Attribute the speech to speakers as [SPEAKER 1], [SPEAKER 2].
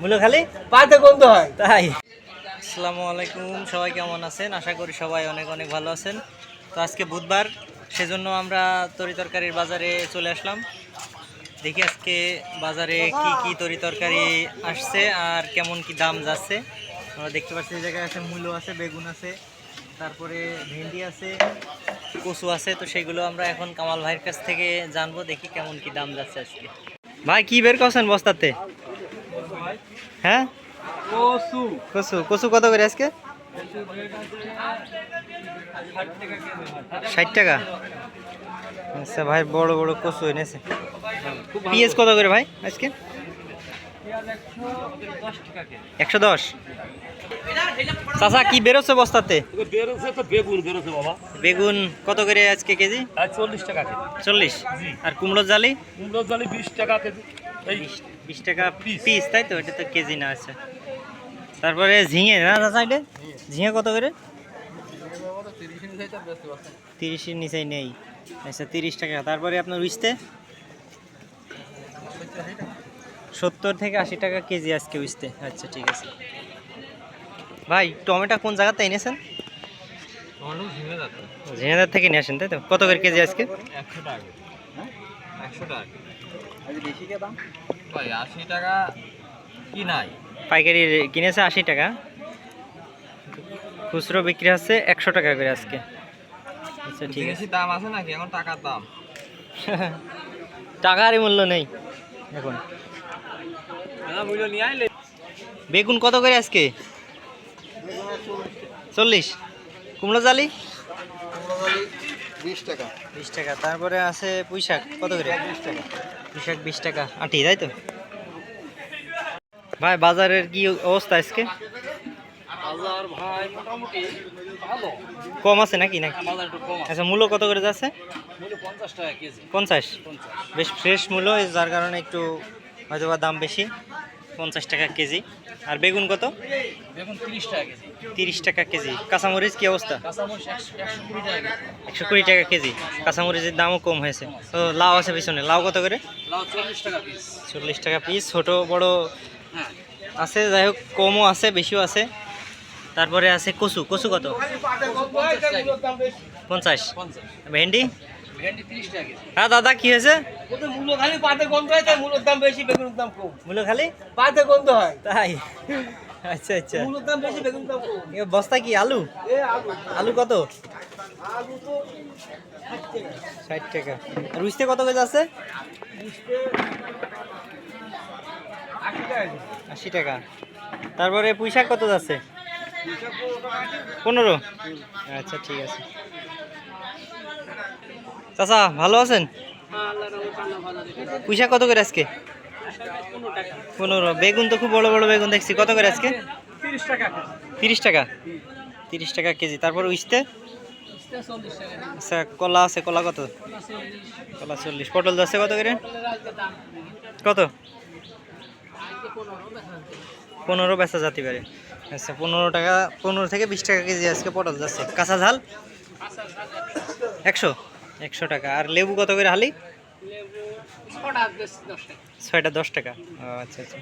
[SPEAKER 1] মূল্য খালি
[SPEAKER 2] পাতে গন্ধ হয়।
[SPEAKER 1] তাই। আসসালামু আলাইকুম, সবাই কেমন আছেন? আশা করি সবাই অনেক অনেক ভালো আছেন। তো আজকে বুধবার, সেজন্য আমরা তরি তরকারির বাজারে চলে আসলাম। দেখি আজকে বাজারে কি কি তরি তরকারি আসছে আর কেমন কি দাম যাচ্ছে। আমরা দেখতে পাচ্ছি এই জায়গায় আছে মূলো আছে, বেগুন আছে, তারপরে ভেন্ডি আছে, কচু আছে, তো সেগুলো আমরা এখন কামাল ভাইয়ের কাছ থেকে জানব, দেখি কেমন কি দাম যাচ্ছে আজকে। ভাই, কি বের করছেন বস্তাতে? হ্যাঁ?
[SPEAKER 2] কসু।
[SPEAKER 1] কচু কচু কত করে আজকে? ষাট টাকা। আচ্ছা ভাই বড় বড় কচু এনেছে। পিএস কত করে ভাই আজকে? একশো দশ। চাচা কি বেরোচ্ছে বস্তাতে?
[SPEAKER 2] বেগুন বেরোছে বাবা।
[SPEAKER 1] বেগুন কত করে আজকে কেজি?
[SPEAKER 2] চল্লিশ টাকা
[SPEAKER 1] চল্লিশ। আর কুমড়োর জালি?
[SPEAKER 2] কুমড়ো জালি বিশ টাকা কেজি।
[SPEAKER 1] বিশ টাকা পিস তাই তো? এটা তো কেজি না আছে। তারপরে ঝিঙে না সাইডে ঝিঙে কত করে? তিরিশের নিচেই নেই। আচ্ছা তিরিশ টাকা। তারপরে আপনার উইস্তে? সত্তর থেকে আশি টাকা কেজি আজকে উইস্তে। আচ্ছা ঠিক আছে। ভাই টমেটো কোন জায়গাতে এনেছেন? ঝিঙেদার থেকে নিয়ে আসেন তাই তো? কত করে কেজি আজকে?
[SPEAKER 2] একশো টাকা। একশো টাকা। ভাই আশি টাকা কি নাই?
[SPEAKER 1] পাইকারি কিনেছে আশি টাকা। খুচরো বিক্রি হচ্ছে একশো টাকা করে আজকে। আচ্ছা ঠিক আছে।
[SPEAKER 2] দাম আছে নাকি? এখন টাকার দাম।
[SPEAKER 1] টাকারই মূল্য নেই। এখন।
[SPEAKER 2] মূল্য নিয়ে আইলে।
[SPEAKER 1] বেগুন কত করে আজকে? চল্লিশ। কুমড়ো জালি
[SPEAKER 2] বিশ টাকা।
[SPEAKER 1] বিশ টাকা তারপরে আছে পুঁই শাক কত করে? বিশ টাকা। পুঁই বিশ টাকা আটি তাই তো? ভাই বাজারের কি অবস্থা আজকে?
[SPEAKER 2] বাজার ভাই মোটামুটি ভালো।
[SPEAKER 1] কম আছে নাকি নাকি?
[SPEAKER 2] বাজার একটু কম
[SPEAKER 1] আচ্ছা মূল্য কত করে যাচ্ছে?
[SPEAKER 2] মূল্য পঞ্চাশ
[SPEAKER 1] বেশ ফ্রেশ মূল্য যার কারণে একটু হয়তো বা দাম বেশি। পঞ্চাশ টাকা কেজি। আর বেগুন কত?
[SPEAKER 2] বেগুন তিরিশ টাকা কেজি।
[SPEAKER 1] তিরিশ টাকা কেজি। কাঁচামরিচ কি অবস্থা?
[SPEAKER 2] একশো কুড়ি টাকা কেজি।
[SPEAKER 1] কাঁচামরিচের দামও কম হয়েছে। তো লাউ আছে পিছনে। লাউ কত করে?
[SPEAKER 2] চল্লিশ টাকা পিস
[SPEAKER 1] ছোট বড়
[SPEAKER 2] হ্যাঁ।
[SPEAKER 1] আছে যাই হোক কমও আছে বেশিও আছে। তারপরে আছে কচু। কচু কত? পঞ্চাশ। ভেন্ডি? হ্যাঁ দাদা কি হয়েছে?
[SPEAKER 2] মূল্য খালি পাতে গন্ধ হয় তাই মূল্যের দাম বেশি বেগুনের দাম কম।
[SPEAKER 1] মূল্য খালি?
[SPEAKER 2] পাতে গন্ধ হয়।
[SPEAKER 1] তাই? আচ্ছা আচ্ছা।
[SPEAKER 2] মূল্যের দাম বেশি বেগুনের দাম কম।
[SPEAKER 1] এ বস্তা কি আলু?
[SPEAKER 2] এ আলু।
[SPEAKER 1] আলু কত?
[SPEAKER 2] আলু তো
[SPEAKER 1] ষাট টাকা। আর উইস্তে কত কেজি আছে
[SPEAKER 2] আশি টাকা
[SPEAKER 1] টাকা। তারপরে পুঁই শাক কত যাচ্ছে? পনেরো? আচ্ছা ঠিক আছে। চাচা, ভালো আছেন? শাক কত করে আজকে? পনেরো। বেগুন তো খুব বড় বড় বেগুন দেখছি। কত করে আজকে?
[SPEAKER 2] তিরিশ টাকা।
[SPEAKER 1] তিরিশ টাকা কেজি। তারপর উইস্তে? আচ্ছা কলা আছে, কলা কত? কলা চল্লিশ। পটল যাচ্ছে কত করে? কত? পনেরো বেচা যাতে পারে। আচ্ছা পনেরো টাকা, পনেরো থেকে বিশ টাকা কেজি আজকে পটল যাচ্ছে। কাঁচা ঝাল? একশো? একশো টাকা। আর লেবু কত করে হালি? ছয়টা দশ টাকা। ও আচ্ছা আচ্ছা।